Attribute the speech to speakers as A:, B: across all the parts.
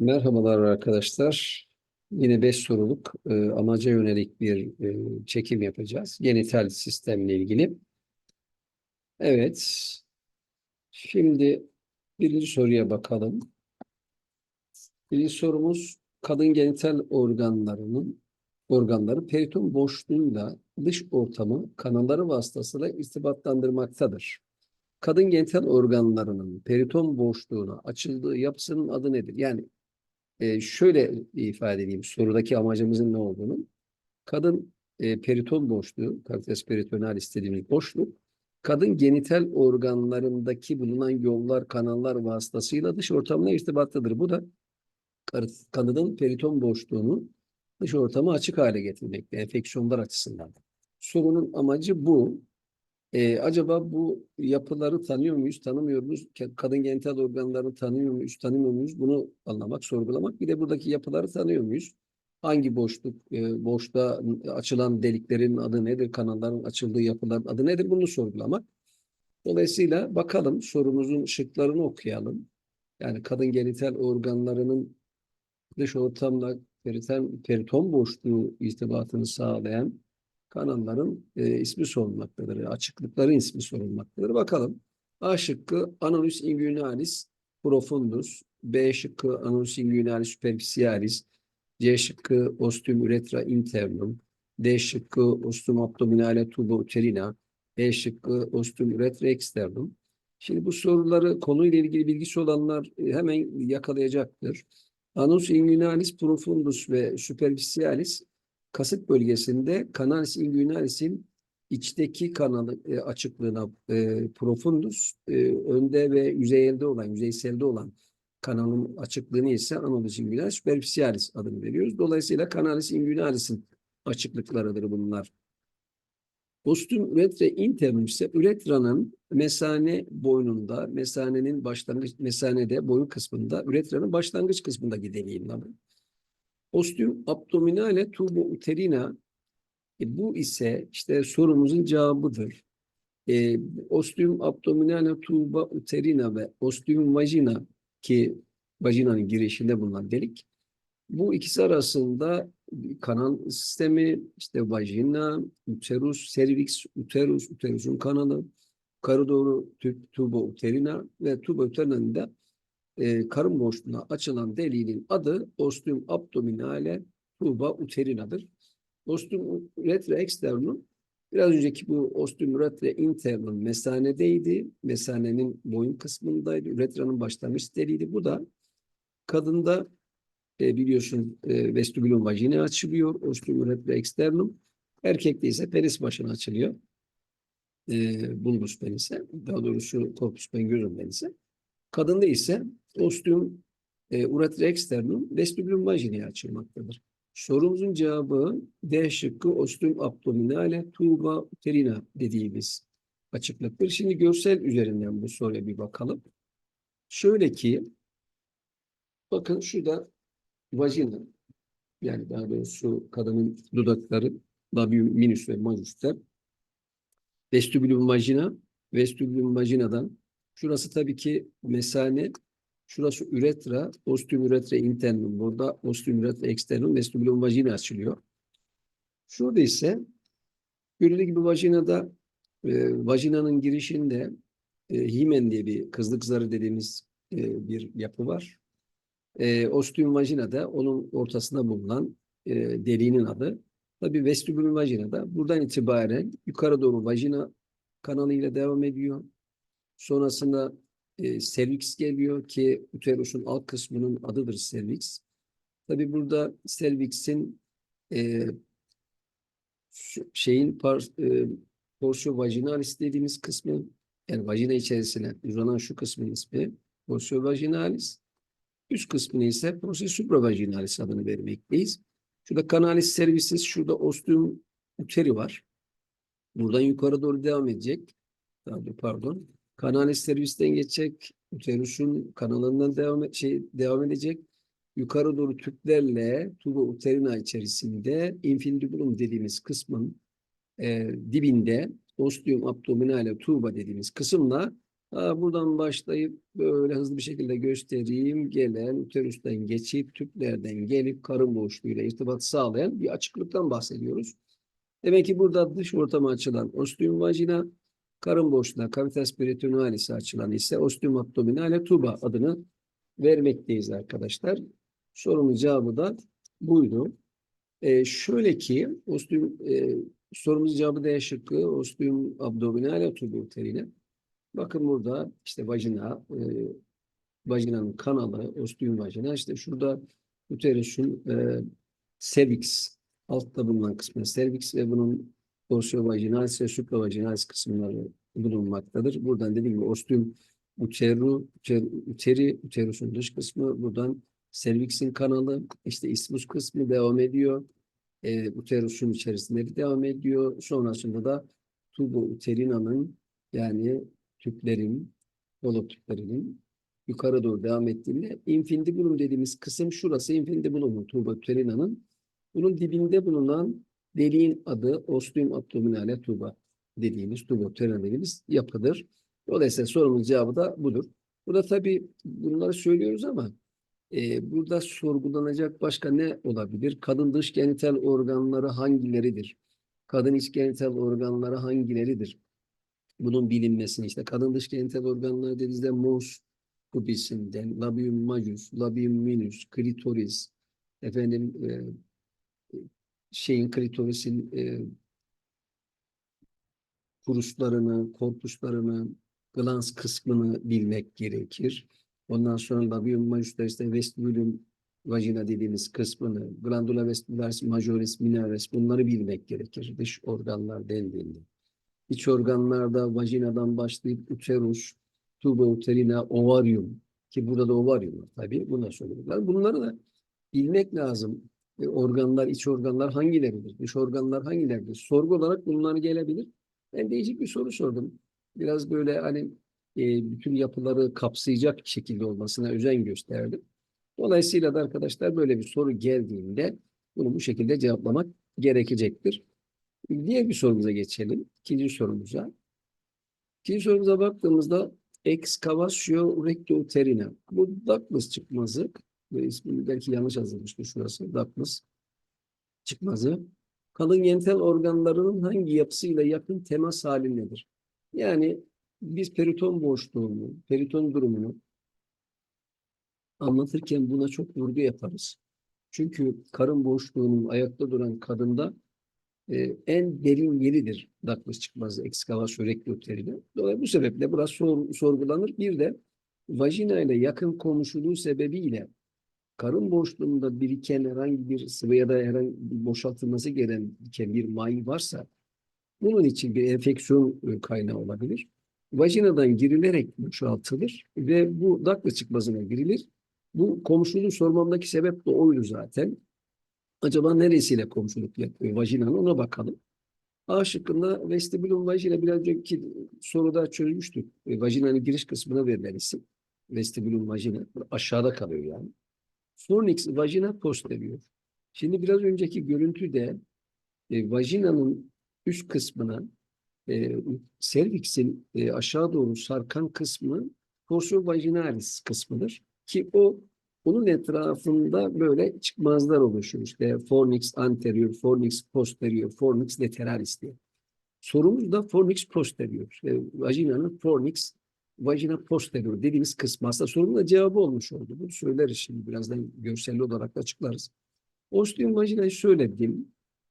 A: Merhabalar arkadaşlar. Yine 5 soruluk e, amaca yönelik bir e, çekim yapacağız. Genital sistemle ilgili. Evet. Şimdi birinci soruya bakalım. Birinci sorumuz kadın genital organlarının organları periton boşluğuyla dış ortamı kanalları vasıtasıyla irtibatlandırmaktadır. Kadın genital organlarının periton boşluğuna açıldığı yapısının adı nedir? Yani e, şöyle ifade edeyim sorudaki amacımızın ne olduğunu. Kadın e, periton boşluğu, kavitas peritonealis dediğimiz boşluk, kadın genital organlarındaki bulunan yollar, kanallar vasıtasıyla dış ortamına irtibattadır. Bu da kadının periton boşluğunu dış ortama açık hale getirmekte, enfeksiyonlar açısından. Sorunun amacı bu. Ee, acaba bu yapıları tanıyor muyuz, tanımıyor muyuz? Kadın genital organlarını tanıyor muyuz, tanımıyor muyuz? Bunu anlamak, sorgulamak. Bir de buradaki yapıları tanıyor muyuz? Hangi boşluk, e, boşta açılan deliklerin adı nedir? Kanalların açıldığı yapıların adı nedir? Bunu sorgulamak. Dolayısıyla bakalım sorumuzun şıklarını okuyalım. Yani kadın genital organlarının dış ortamla periton boşluğu irtibatını sağlayan kanalların e, ismi sorulmaktadır. Açıklıkların ismi sorulmaktadır. Bakalım. A şıkkı Anulus inguinalis profundus. B şıkkı Anulus inguinalis superficialis. C şıkkı Ostium uretra internum. D şıkkı Ostium abdominale tuba uterina. E şıkkı Ostium uretra externum. Şimdi bu soruları konuyla ilgili bilgisi olanlar e, hemen yakalayacaktır. Anus inguinalis profundus ve superficialis kasık bölgesinde canalis inguinalis'in içteki kanalı e, açıklığına e, profundus, e, önde ve yüzeyelde olan, yüzeyselde olan kanalın açıklığını ise analis inguinalis superficialis adını veriyoruz. Dolayısıyla canalis inguinalis'in açıklıklarıdır bunlar. Ostüm üretre internum ise üretranın mesane boynunda, mesanenin başlangıç, mesanede boyun kısmında, üretranın başlangıç kısmındaki deliğin adı. Ostium abdominale tubo uterina e, bu ise işte sorumuzun cevabıdır. E, ostium abdominale tuba uterina ve ostium vagina ki vajinanın girişinde bulunan delik. Bu ikisi arasında kanal sistemi, işte vajina, uterus, cervix, uterus, uterusun kanalı, yukarı doğru tubo uterina ve tubo uterina'nın e, karın boşluğuna açılan deliğinin adı ostium abdominale tuba uterina'dır. Ostium uretra externum biraz önceki bu ostium uretra internum mesanedeydi. Mesanenin boyun kısmındaydı. Üretranın başlangıç deliğiydi. Bu da kadında e, biliyorsun e, vestibulum vajine açılıyor. Ostium uretra externum. Erkekte ise penis başına açılıyor. E, bulbus penise. Daha doğrusu corpus pengyorum penise. Kadında ise ostium e, uretra externum vestibulum vajineye açılmaktadır. Sorumuzun cevabı D şıkkı ostium abdominale tuba uterina dediğimiz açıklıktır. Şimdi görsel üzerinden bu soruya bir bakalım. Şöyle ki bakın şurada vajina yani daha doğrusu kadının dudakları labium minus ve majus'ta vestibulum vagina vestibulum vaginadan şurası tabii ki mesane şurası üretra ostium üretra internum burada ostium üretra externum vestibulum vagina açılıyor. Şurada ise görüldüğü gibi vajinada e, vajinanın girişinde e, himen diye bir kızlık zarı dediğimiz e, bir yapı var. E, ostium vaginada onun ortasında bulunan e, deliğinin adı. Tabii vestibulum vaginada buradan itibaren yukarı doğru vajina kanalıyla devam ediyor. Sonrasında e, cervix geliyor ki uterusun alt kısmının adıdır cervix. Tabii burada cervix'in e, şeyin par, e, portio vaginalis dediğimiz kısmı yani vajina içerisine uzanan şu kısmın ismi portio vaginalis. Üst kısmını ise portio supravaginalis adını vermekteyiz. Şurada canalis cervicis, şurada ostium uteri var. Buradan yukarı doğru devam edecek. Pardon, pardon. Canalis cervic'ten geçecek. Uterusun kanalından devam, e- şey, devam edecek. Yukarı doğru tüplerle tuba uterina içerisinde infundibulum dediğimiz kısmın e, dibinde ostium abdominale tuba dediğimiz kısımla Ha, buradan başlayıp böyle hızlı bir şekilde göstereyim. Gelen uterüsten geçip tüplerden gelip karın boşluğuyla irtibat sağlayan bir açıklıktan bahsediyoruz. Demek ki burada dış ortama açılan ostium vagina, karın boşluğuna cavitas peritonialis'e açılan ise ostium abdominale tuba adını vermekteyiz arkadaşlar. Sorunun cevabı da buydu. Ee, şöyle ki ostium e, sorumuzun cevabı D şıkkı ostium abdominale tuba uterine. Bakın burada işte vajina, e, vajinanın kanalı, ostium vajina. işte şurada uterusun e, cervix, altta bulunan kısmı cervix ve bunun dorsio vaginalis ve supravaginalis kısımları bulunmaktadır. Buradan dediğim gibi ostium uteru, uter, uteri, uterusun dış kısmı, buradan cervix'in kanalı, işte ismus kısmı devam ediyor. E, uterusun içerisinde devam ediyor. Sonrasında da tubo uterinanın yani tüplerin, dolap tüplerinin yukarı doğru devam ettiğinde infundibulum dediğimiz kısım şurası infundibulum tuba uterinanın. Bunun dibinde bulunan deliğin adı ostium abdominale tuba dediğimiz dediğimiz yapıdır. Dolayısıyla sorumuz cevabı da budur. Burada tabii bunları söylüyoruz ama e, burada sorgulanacak başka ne olabilir? Kadın dış genital organları hangileridir? Kadın iç genital organları hangileridir? bunun bilinmesini işte kadın dış genital organları dediğimizde mons pubisinden, labium majus, labium minus, klitoris, efendim e, şeyin klitorisin e, puruslarını, korpuslarını, glans kısmını bilmek gerekir. Ondan sonra labium majus'ta işte vestibulum vagina dediğimiz kısmını, glandula vestibularis majoris minores bunları bilmek gerekir dış organlar dendiğinde iç organlarda vajinadan başlayıp uterus, tuba uterina, ovarium ki burada da ovarium var tabii. Da söylediler. Bunları da bilmek lazım. E, organlar, iç organlar hangileridir? Dış organlar hangileridir? Sorgu olarak bunlar gelebilir. Ben değişik bir soru sordum. Biraz böyle hani e, bütün yapıları kapsayacak şekilde olmasına özen gösterdim. Dolayısıyla da arkadaşlar böyle bir soru geldiğinde bunu bu şekilde cevaplamak gerekecektir. Diğer bir sorumuza geçelim. İkinci sorumuza. İkinci sorumuza baktığımızda excavation rectouterina. Bu Douglas çıkmazı. Ve ismini belki yanlış yazılmıştır şurası. Douglas çıkmazı. Kalın genital organlarının hangi yapısıyla yakın temas halindedir? Yani biz periton boşluğunu, periton durumunu anlatırken buna çok vurgu yaparız. Çünkü karın boşluğunun ayakta duran kadında e, en derin yeridir Douglas çıkmazı ekskavasyon rekloteride. Dolayısıyla bu sebeple biraz sor, sorgulanır. Bir de vajina ile yakın komşuluğu sebebiyle karın boşluğunda biriken herhangi bir sıvı ya da herhangi bir boşaltılması gereken bir may varsa bunun için bir enfeksiyon e, kaynağı olabilir. Vajinadan girilerek boşaltılır ve bu Douglas çıkmazına girilir. Bu komşuluğu sormamdaki sebep de oydu zaten. Acaba neresiyle komşuluk yapıyor vajinanın ona bakalım. A şıkkında vestibulum vajina biraz önceki soruda çözmüştük. E, vajinanın giriş kısmına verilen isim. Vestibulum vajina. Aşağıda kalıyor yani. Fornix vajina posterior. Şimdi biraz önceki görüntüde e, vajinanın üst kısmına e, serviksin e, aşağı doğru sarkan kısmı porsiyon vaginalis kısmıdır. Ki o bunun etrafında böyle çıkmazlar oluşuyor. İşte fornix anterior, fornix posterior, fornix lateralis diye. Sorumuz da fornix posterior. E, vajinanın fornix vajina posterior dediğimiz kısmı. Aslında sorunun da cevabı olmuş oldu. Bunu söyleriz şimdi. Birazdan görselli olarak açıklarız. Ostium vajinayı söyledim.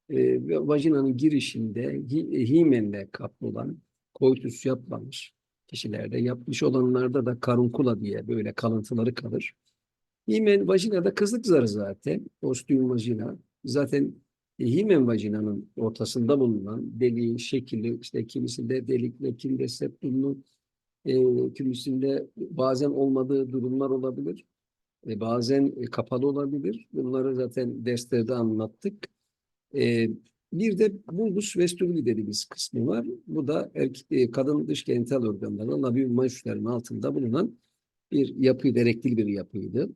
A: E, vajinanın girişinde hi, himenle kaplı olan koitus yapmamış kişilerde yapmış olanlarda da karunkula diye böyle kalıntıları kalır. Himen vajinada kızlık zarı zaten. Ostium vajina. Zaten e, himen vajinanın ortasında bulunan deliğin şekli işte kimisinde delikle, kiminde septumlu, e, kimisinde bazen olmadığı durumlar olabilir. E, bazen e, kapalı olabilir. Bunları zaten derslerde anlattık. E, bir de bulbus vestibuli dediğimiz kısmı var. Bu da erkek, e, kadın dış genital organlarının labium majusların altında bulunan bir yapıydı, erektil bir yapıydı.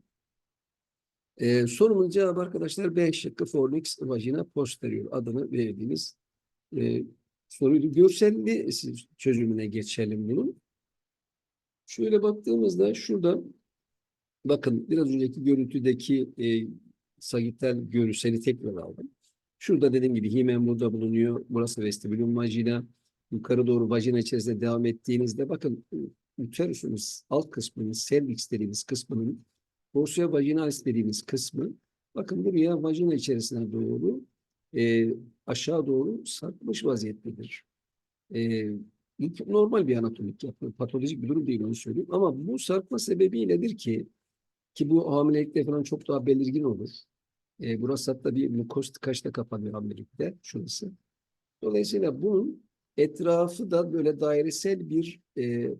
A: Ee, sorumun cevabı arkadaşlar B şıkkı fornix vagina posterior adını verdiğimiz e, soruydu. Görselli çözümüne geçelim bunun. Şöyle baktığımızda şurada bakın biraz önceki görüntüdeki e, sagital görseli tekrar aldım. Şurada dediğim gibi himen burada bulunuyor. Burası vestibülün vajina. Yukarı doğru vajina içerisinde devam ettiğinizde bakın uterusunun alt kısmının, cervix dediğimiz kısmının Dorsio vaginalis dediğimiz kısmı bakın buraya vajina içerisine doğru e, aşağı doğru sarkmış vaziyettedir. E, ilk- normal bir anatomik yapı, patolojik bir durum değil onu söyleyeyim. Ama bu sarkma sebebiyledir ki ki bu hamilelikte falan çok daha belirgin olur. E, burası hatta bir mukoz tıkaçta kapanıyor hamilelikte şurası. Dolayısıyla bunun etrafı da böyle dairesel bir e,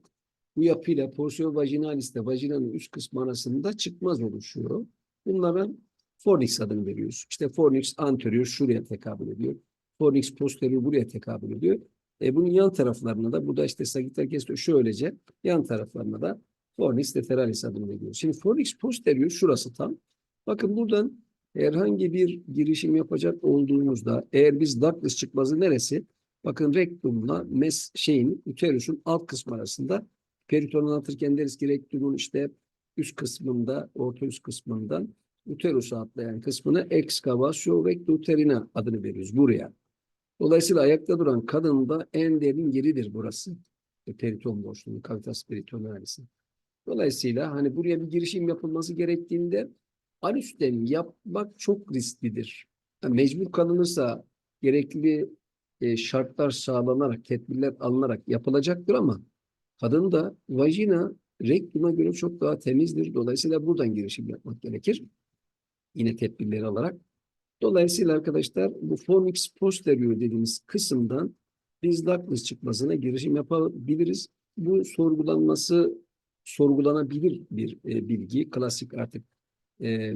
A: bu yapıyla porsiyon vajinalis'te vajinanın üst kısmı arasında çıkmaz oluşuyor. Bunlara fornix adını veriyoruz. İşte fornix anterior şuraya tekabül ediyor. Fornix posterior buraya tekabül ediyor. E, bunun yan taraflarına da bu işte sagittal kesto şöylece yan taraflarına da fornix lateralis adını veriyoruz. Şimdi fornix posterior şurası tam. Bakın buradan herhangi bir girişim yapacak olduğumuzda eğer biz ductless çıkmazı neresi? Bakın rektumla mes şeyin uterusun alt kısmı arasında Periton anlatırken deriz ki rektumun işte üst kısmında, orta üst kısmından uterusa atlayan kısmına excavation rectuterina adını veriyoruz buraya. Dolayısıyla ayakta duran kadında en derin yeridir burası. E, Periton boşluğu, cavitas peritonealis. Dolayısıyla hani buraya bir girişim yapılması gerektiğinde anüsten yapmak çok risklidir. Yani mecbur kalınırsa gerekli e, şartlar sağlanarak, tedbirler alınarak yapılacaktır ama Kadın da vajina rektuma göre çok daha temizdir. Dolayısıyla buradan girişim yapmak gerekir. Yine tedbirleri alarak. Dolayısıyla arkadaşlar bu fornix posterior dediğimiz kısımdan biz ductless çıkmasına girişim yapabiliriz. Bu sorgulanması sorgulanabilir bir e, bilgi. Klasik artık e,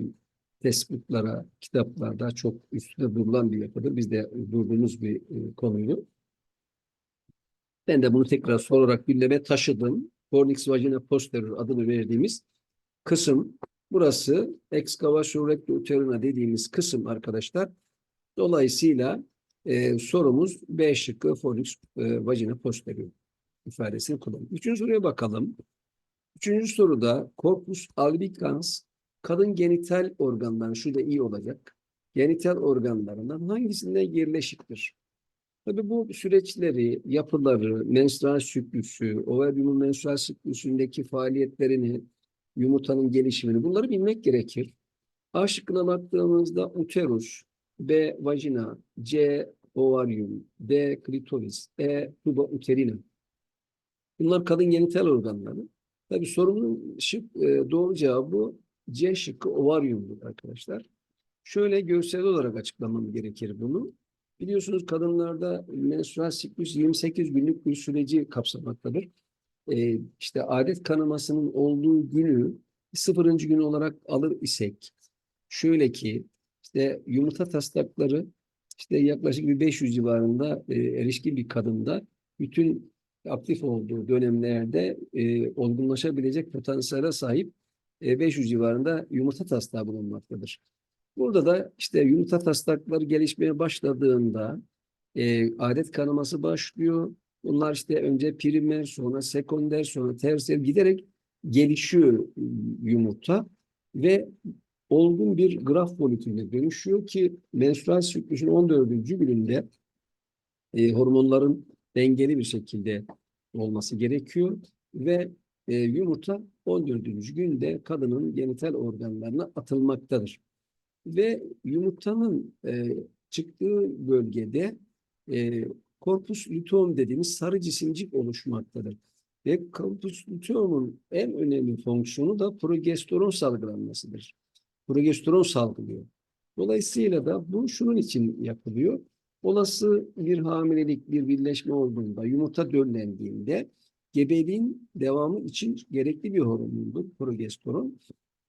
A: testbuklara, kitaplarda çok üstüne durulan bir yapıdır. Biz de durduğumuz bir e, konuydu. Ben de bunu tekrar sorarak gündeme taşıdım. Fornix vagina posterior adını verdiğimiz kısım burası excavation recto dediğimiz kısım arkadaşlar. Dolayısıyla e, sorumuz B şıkkı fornix e, vagina posterior ifadesini kullanıyor. Üçüncü soruya bakalım. Üçüncü soruda corpus albicans kadın genital organları şurada iyi olacak. Genital organlarından hangisinde yerleşiktir? Tabii bu süreçleri, yapıları, menstrual siklüsü, ovaryumun menstrual siklüsündeki faaliyetlerini, yumurtanın gelişimini bunları bilmek gerekir. A şıkkına baktığımızda uterus, B vajina, C ovaryum, D klitoris, E tuba uterina. Bunlar kadın genital organları. Tabii sorunun şık, e, doğru cevabı C şıkkı ovaryumdur arkadaşlar. Şöyle görsel olarak açıklamam gerekir bunu. Biliyorsunuz kadınlarda menstrual siklus 28 günlük bir süreci kapsamaktadır. Ee, işte adet kanamasının olduğu günü sıfırıncı gün olarak alır isek şöyle ki işte yumurta taslakları işte yaklaşık bir 500 civarında e, erişkin bir kadında bütün aktif olduğu dönemlerde e, olgunlaşabilecek potansiyele sahip e, 500 civarında yumurta taslağı bulunmaktadır. Burada da işte yumurta taslakları gelişmeye başladığında e, adet kanaması başlıyor. Bunlar işte önce primer, sonra sekonder, sonra tersiyer giderek gelişiyor yumurta ve olgun bir graf folükülüne dönüşüyor ki menstrual siklüsün 14. gününde e, hormonların dengeli bir şekilde olması gerekiyor ve e, yumurta 14. günde kadının genital organlarına atılmaktadır ve yumurtanın e, çıktığı bölgede e, korpus luteum dediğimiz sarı cisimcik oluşmaktadır. Ve korpus luteum'un en önemli fonksiyonu da progesteron salgılanmasıdır. Progesteron salgılıyor. Dolayısıyla da bu şunun için yapılıyor. Olası bir hamilelik, bir birleşme olduğunda, yumurta döllendiğinde gebeliğin devamı için gerekli bir hormondur progesteron.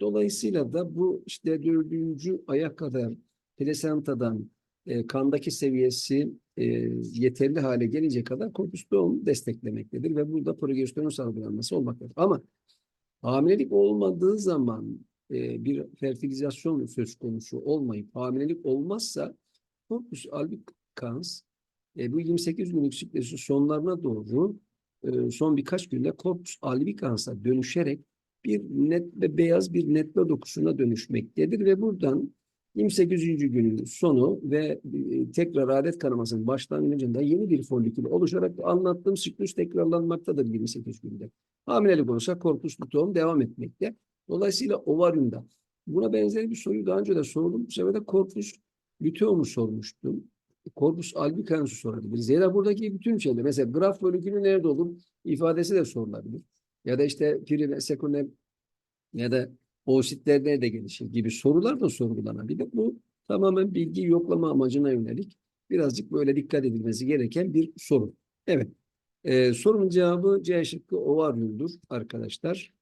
A: Dolayısıyla da bu işte dördüncü aya kadar plasentadan e, kandaki seviyesi e, yeterli hale gelince kadar korpüstoğum desteklemektedir ve burada progesteron salgılanması olmaktadır. Ama hamilelik olmadığı zaman e, bir fertilizasyon söz konusu olmayıp hamilelik olmazsa korpus albicans e, bu 28 günlük siklusun sonlarına doğru e, son birkaç günde corpus albicans'a dönüşerek bir net ve beyaz bir netme dokusuna dönüşmektedir ve buradan 28. günün sonu ve e, tekrar adet kanamasının başlangıcında yeni bir folikül oluşarak anlattığım siklus tekrarlanmaktadır 28 günde. Hamilelik olursa korpus luteum devam etmekte. Dolayısıyla ovaryumda. Buna benzer bir soruyu daha önce de sordum. Bu sefer de korpus luteum'u sormuştum. Korpus albicans'ı sorabiliriz. Ya da buradaki bütün şeyler. Mesela graf folikülü nerede olur? ifadesi de sorulabilir. Ya da işte piri ve sekonder ya da oositler nerede gelişir gibi sorular da sorgulanabilir. Bu tamamen bilgi yoklama amacına yönelik birazcık böyle dikkat edilmesi gereken bir soru. Evet. Ee, sorunun cevabı C şıkkı ovaryumdur arkadaşlar.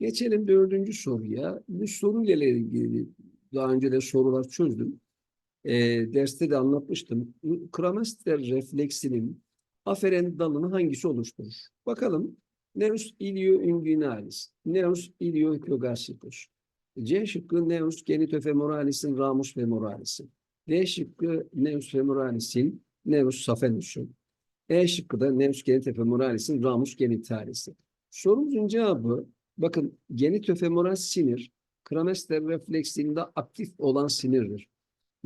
A: Geçelim dördüncü soruya. Bu soruyla ilgili daha önce de sorular çözdüm. Ee, derste de anlatmıştım. Kramester refleksinin aferent dalını hangisi oluşturur? Bakalım. Nerus ilioinguinalis, Nerus iliohypogastricus. C şıkkı Nerus genitofemoralis'in ramus femoralis'i. D şıkkı Nerus femoralis'in Nerus saphenus'u. E şıkkı da Nerus genitofemoralis'in ramus genitalis'i. Sorumuzun cevabı bakın genitofemoral sinir kramester refleksinde aktif olan sinirdir.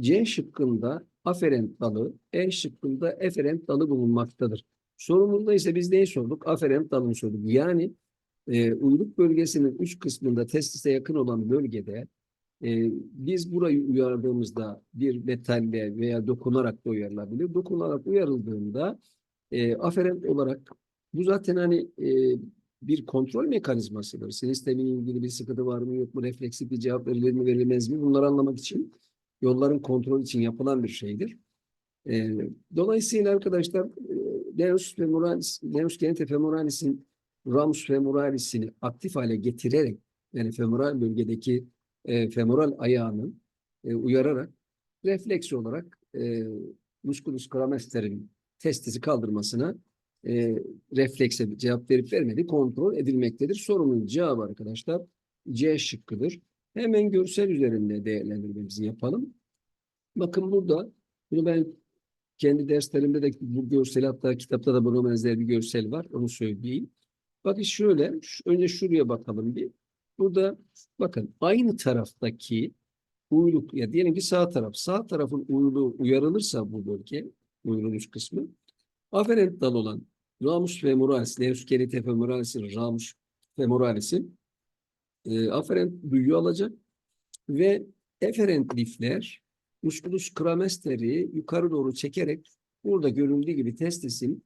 A: C şıkkında aferent dalı, E şıkkında eferent dalı bulunmaktadır. Sorumuzda ise biz neyi sorduk? Aferent dalını sorduk. Yani e, uyluk bölgesinin üç kısmında testise yakın olan bölgede e, biz burayı uyardığımızda bir metalle veya dokunarak da uyarılabilir. Dokunarak uyarıldığında e, aferent olarak bu zaten hani e, bir kontrol mekanizmasıdır. Sistemiyle ilgili bir sıkıntı var mı yok mu? Refleksif bir cevap verilir mi verilmez mi? Bunları anlamak için yolların kontrol için yapılan bir şeydir. E, dolayısıyla arkadaşlar e, Deus femoralis, Deus genite femoralis'in ramus femoralis'ini aktif hale getirerek yani femoral bölgedeki e, femoral ayağını e, uyararak refleks olarak e, musculus cramaster'in testisi kaldırmasına e, reflekse cevap verip vermedi kontrol edilmektedir. Sorunun cevabı arkadaşlar C şıkkıdır. Hemen görsel üzerinde değerlendirmemizi yapalım. Bakın burada bunu ben kendi derslerimde de bu görsel hatta kitapta da buna benzer bir görsel var. Onu söyleyeyim. Bakın şöyle. Önce şuraya bakalım bir. Burada bakın aynı taraftaki uyluk ya diyelim ki sağ taraf. Sağ tarafın uyluğu uyarılırsa bu bölge uyluğun üst kısmı aferent dal olan ramus femoralis, leus genite femoralis'in ramus femoralis'in e, aferent duyuyu alacak ve eferent lifler musculus cramaster'i yukarı doğru çekerek burada görüldüğü gibi testisin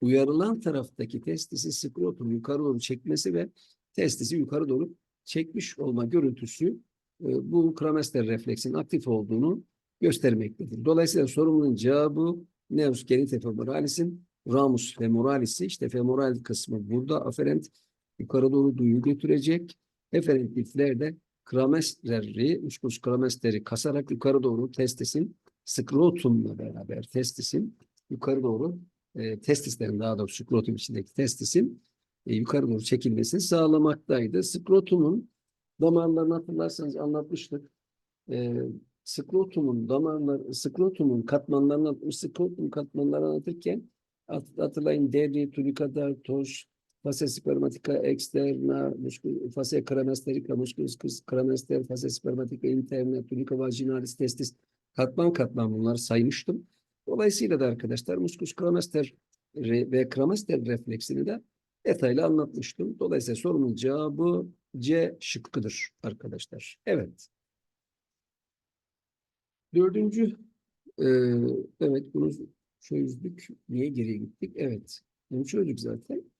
A: uyarılan taraftaki testisi skrotum yukarı doğru çekmesi ve testisi yukarı doğru çekmiş olma görüntüsü e, bu cramaster refleksin aktif olduğunu göstermektedir. Dolayısıyla sorunun cevabı Neus genite femoralis'in ramus femoralis'i işte femoral kısmı burada aferent yukarı doğru duyu götürecek. Eferent lifler de kramesteri, musculus kramesteri kasarak yukarı doğru testisin skrotumla beraber testisin yukarı doğru e, testislerin daha doğrusu skrotum içindeki testisin e, yukarı doğru çekilmesini sağlamaktaydı. Skrotumun damarlarını hatırlarsanız anlatmıştık. E, skrotumun damarlar, skrotumun katmanlarını. Skrotum katmanlarını anlatırken hat- hatırlayın deri, turikadar, toz, Fase spermatica externa, fase cremasterika, musculus cremaster, fase spermatica interna, tunica vaginalis testis. Katman katman bunları saymıştım. Dolayısıyla da arkadaşlar musculus cremaster re- ve cremaster refleksini de detaylı anlatmıştım. Dolayısıyla sorunun cevabı C şıkkıdır arkadaşlar. Evet. Dördüncü, e, evet bunu çözdük. Niye geriye gittik? Evet. Bunu çözdük zaten.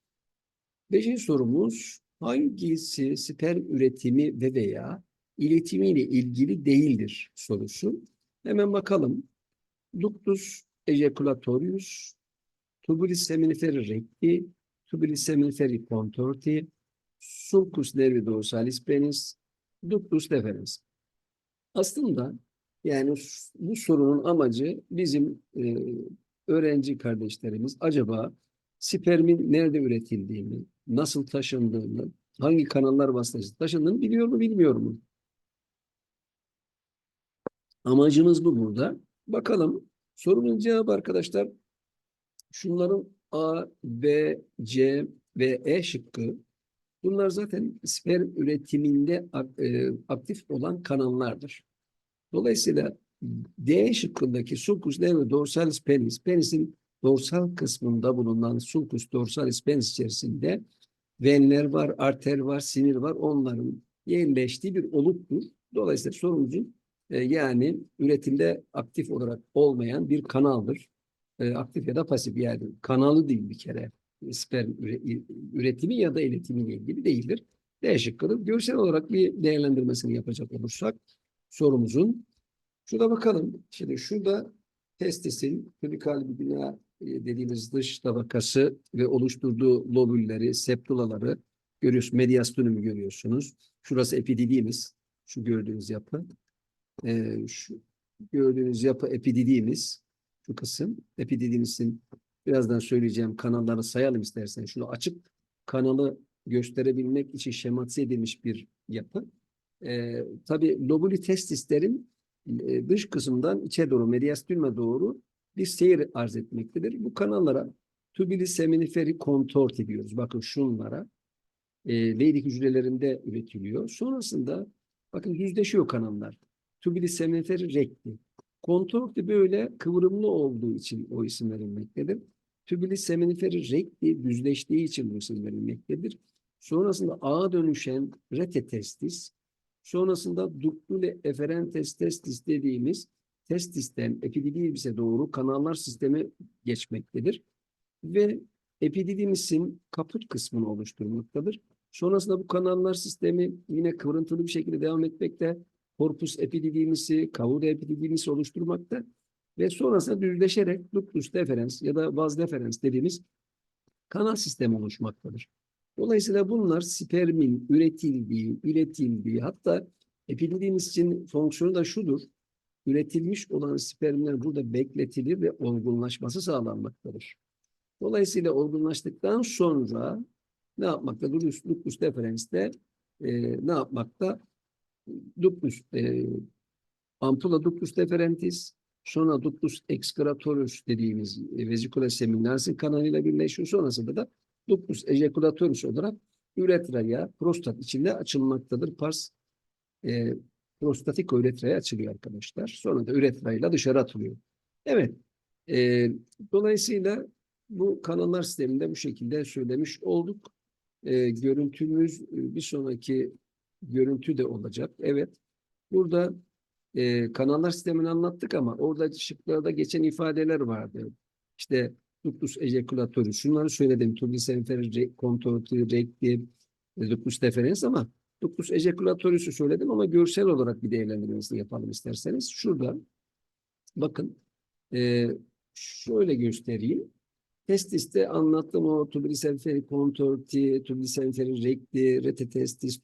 A: Beşinci sorumuz hangisi sperm üretimi ve veya iletimiyle ilgili değildir sorusu. Hemen bakalım. Ductus ejaculatorius, tubulis seminiferi recti, tubulis seminiferi contorti, sulcus nervi dorsalis penis, ductus deferens. Aslında yani bu sorunun amacı bizim e, öğrenci kardeşlerimiz acaba spermin nerede üretildiğini, nasıl taşındığını, hangi kanallar vasıtasıyla taşındığını biliyor mu, bilmiyor mu? Amacımız bu burada. Bakalım sorunun cevabı arkadaşlar şunların A, B, C ve E şıkkı bunlar zaten sperm üretiminde e, aktif olan kanallardır. Dolayısıyla D şıkkındaki sulcus ve dorsalis penis, penisin dorsal kısmında bulunan sulcus dorsalis penis içerisinde venler var, arter var, sinir var. Onların yerleştiği bir oluktur. Dolayısıyla sorumuzun e, yani üretimde aktif olarak olmayan bir kanaldır. E, aktif ya da pasif yani kanalı değil bir kere. Sperm üre- üretimi ya da iletimiyle ilgili değildir. D şıkkıdır. Görsel olarak bir değerlendirmesini yapacak olursak sorumuzun şurada bakalım. Şimdi şurada testisin kübikal bir bina e, dediğimiz dış tabakası ve oluşturduğu lobülleri, septulaları görüyorsunuz. Mediastinum'u görüyorsunuz. Şurası epididimiz. Şu gördüğünüz yapı. Ee, şu gördüğünüz yapı epididimiz. Şu kısım. Epididimisin birazdan söyleyeceğim kanalları sayalım istersen. Şunu açık kanalı gösterebilmek için şematize edilmiş bir yapı. Ee, tabii lobuli testislerin e, dış kısımdan içe doğru, mediastinuma doğru bir seyir arz etmektedir. Bu kanallara tubuli seminiferi contorti diyoruz. Bakın şunlara. E, Leydig hücrelerinde üretiliyor. Sonrasında bakın düzleşiyor kanallar. Tubuli seminiferi recti. Contorti böyle kıvrımlı olduğu için o isim verilmektedir. Tubuli seminiferi recti düzleştiği için bu isim verilmektedir. Sonrasında ağa dönüşen rete testis, sonrasında ductule efferentes testis dediğimiz testisten epididimise doğru kanallar sistemi geçmektedir. Ve epididimisin kaput kısmını oluşturmaktadır. Sonrasında bu kanallar sistemi yine kıvrıntılı bir şekilde devam etmekte. Korpus epididimisi, kavuda epididimisi oluşturmakta. Ve sonrasında düzleşerek ductus deferens ya da vas deferens dediğimiz kanal sistemi oluşmaktadır. Dolayısıyla bunlar spermin üretildiği, üretildiği hatta epididimis için fonksiyonu da şudur üretilmiş olan spermler burada bekletilir ve olgunlaşması sağlanmaktadır. Dolayısıyla olgunlaştıktan sonra ne yapmakta? Ductus deferens'te e, ne yapmakta? Ductus, e, ampula ductus deferentis, sonra ductus excretorius dediğimiz e, vesicula seminaris'in kanalıyla birleşiyor. Sonrasında da ductus ejaculatorius olarak üretraya prostat içinde açılmaktadır. Pars e, prostatik üretraya açılıyor arkadaşlar. Sonra da üretrayla dışarı atılıyor. Evet. E, dolayısıyla bu kanallar sisteminde bu şekilde söylemiş olduk. E, görüntümüz bir sonraki görüntü de olacak. Evet. Burada e, kanallar sistemini anlattık ama orada şıklarda geçen ifadeler vardı. İşte ductus ejaculatorius. Şunları söyledim. Tubis inferi contorti recti, e, ductus deferens ama ductus ejaculatorius'u söyledim ama görsel olarak bir değerlendirmesini yapalım isterseniz. Şurada bakın e, şöyle göstereyim. Testiste anlattım o tubis inferi contorti, tubis inferi recti, rete testis,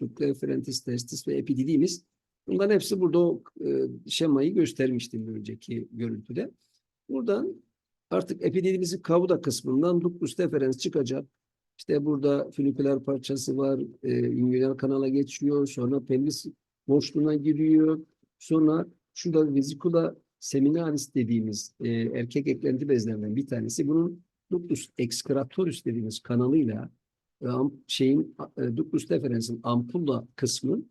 A: ve epididimis. Bunların hepsi burada o e, şemayı göstermiştim önceki görüntüde. Buradan artık epididimizin kavuda kısmından ductus deferens çıkacak. İşte burada füniküler parçası var. E, ingüinal kanala geçiyor. Sonra pelvis boşluğuna giriyor. Sonra şurada vesicula seminaris dediğimiz e, erkek eklenti bezlerinden bir tanesi. Bunun ductus excretorius dediğimiz kanalıyla e, şeyin e, ductus deferensin ampulla kısmı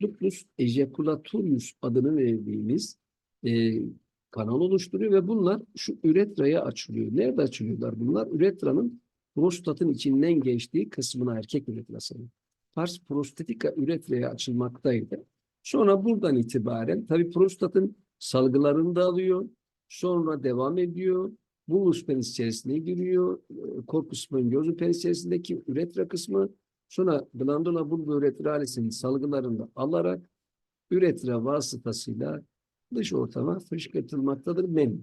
A: ductus ejaculatorius adını verdiğimiz e, kanal oluşturuyor ve bunlar şu üretraya açılıyor. Nerede açılıyorlar bunlar? Üretranın prostatın içinden geçtiği kısmına erkek üretrasının. Pars prostatika üretraya açılmaktaydı. Sonra buradan itibaren tabii prostatın salgılarını da alıyor. Sonra devam ediyor. Bulus penis içerisine giriyor. e, Corpus spongiosum penis içerisindeki üretra kısmı sonra glandula bulboüretralis'in salgılarını da alarak üretra vasıtasıyla dış ortama fışkırtılmaktadır men.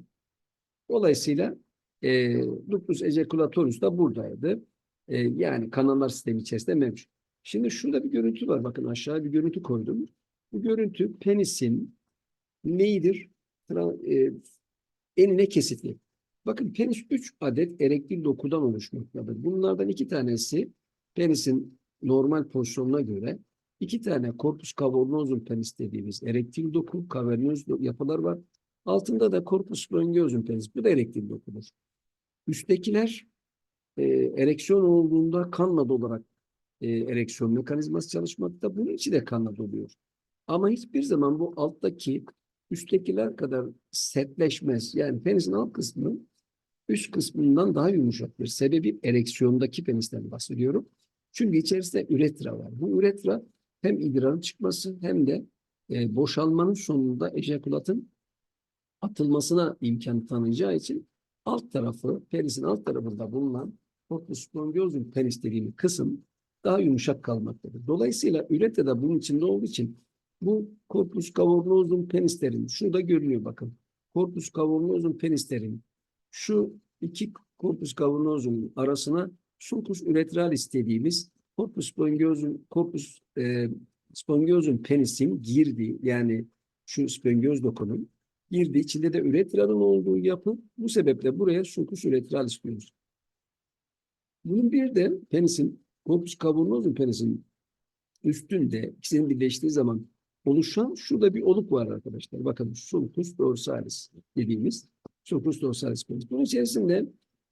A: Dolayısıyla e, ductus ejaculatorius da buradaydı. E, yani kanallar sistemi içerisinde mevcut. Şimdi şurada bir görüntü var. Bakın aşağı bir görüntü koydum. Bu görüntü penisin neyidir? E, enine kesitli. Bakın penis 3 adet erektil dokudan oluşmaktadır. Bunlardan iki tanesi penisin normal pozisyonuna göre iki tane corpus cavernosum penis dediğimiz erektil doku, kavernöz do- yapılar var. Altında da corpus spongiosum penis. Bu da erektil dokudur. Üsttekiler e, ereksiyon olduğunda kanla dolarak e, ereksiyon mekanizması çalışmakta. Bunun içi de kanla doluyor. Ama hiçbir zaman bu alttaki üsttekiler kadar sertleşmez. Yani penisin alt kısmı üst kısmından daha yumuşaktır. Sebebi ereksiyondaki penisten bahsediyorum. Çünkü içerisinde üretra var. Bu üretra hem idrarın çıkması hem de e, boşalmanın sonunda ejakulatın atılmasına imkan tanıyacağı için alt tarafı, penisin alt tarafında bulunan corpus spongiosum penis dediğimiz kısım daha yumuşak kalmaktadır. Dolayısıyla üretra da bunun içinde olduğu için bu corpus cavernosum penislerin, şurada görünüyor bakın. Corpus cavernosum penislerin şu iki corpus cavernosum arasına sulcus uretralis dediğimiz corpus spongiosum, corpus e, spongiosum penisin girdiği yani şu spongioz dokunun girdiği içinde de üretranın olduğu yapı bu sebeple buraya sulcus uretralis diyoruz. Bunun bir de penisin corpus cavernosum penisin üstünde ikisinin birleştiği zaman oluşan şurada bir oluk var arkadaşlar. Bakın sulcus dorsalis dediğimiz sulcus dorsalis penis. Bunun içerisinde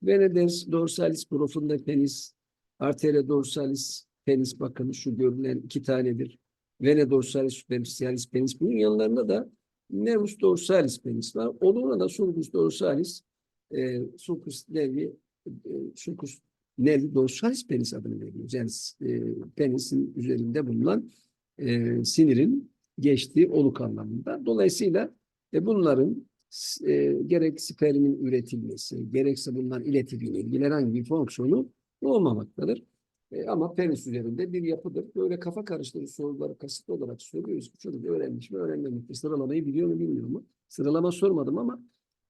A: vena dorsalis profunda penis, arteria dorsalis penis bakın şu görülen iki tanedir. Vena dorsalis superficialis penis. Bunun yanlarında da nervus dorsalis penis var. Onunla da sulcus dorsalis e, sulcus nervi e, sulcus nervi dorsalis penis adını veriyoruz. Yani e, penisin üzerinde bulunan e, sinirin geçtiği oluk anlamında. Dolayısıyla e, bunların e, gerek spermin üretilmesi, gerekse bundan iletilme ilgili herhangi bir fonksiyonu olmamaktadır. E, ama penis üzerinde bir yapıdır. Böyle kafa karıştırıcı soruları kasıtlı olarak soruyoruz. Bu çocuk öğrenmiş mi, öğrenmemiş mi? Sıralamayı biliyor mu, bilmiyor mu? Sıralama sormadım ama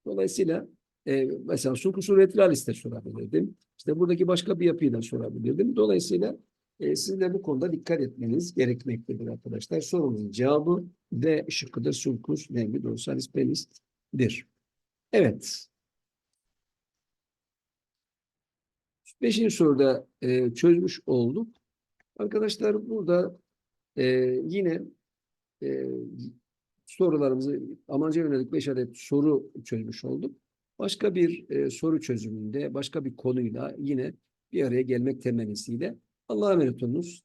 A: dolayısıyla e, mesela sulcus uretralis de sorabilirdim. İşte buradaki başka bir yapıyı da sorabilirdim. Dolayısıyla e, sizin de bu konuda dikkat etmeniz gerekmektedir arkadaşlar. Sorunun cevabı D şıkkıdır. Sulcus nervi dorsalis penis'dir. Evet. Beşinci soruda e, çözmüş olduk. Arkadaşlar burada e, yine e, sorularımızı amaca yönelik beş adet soru çözmüş olduk. Başka bir e, soru çözümünde, başka bir konuyla yine bir araya gelmek temennisiyle Allah'a emanet olunuz.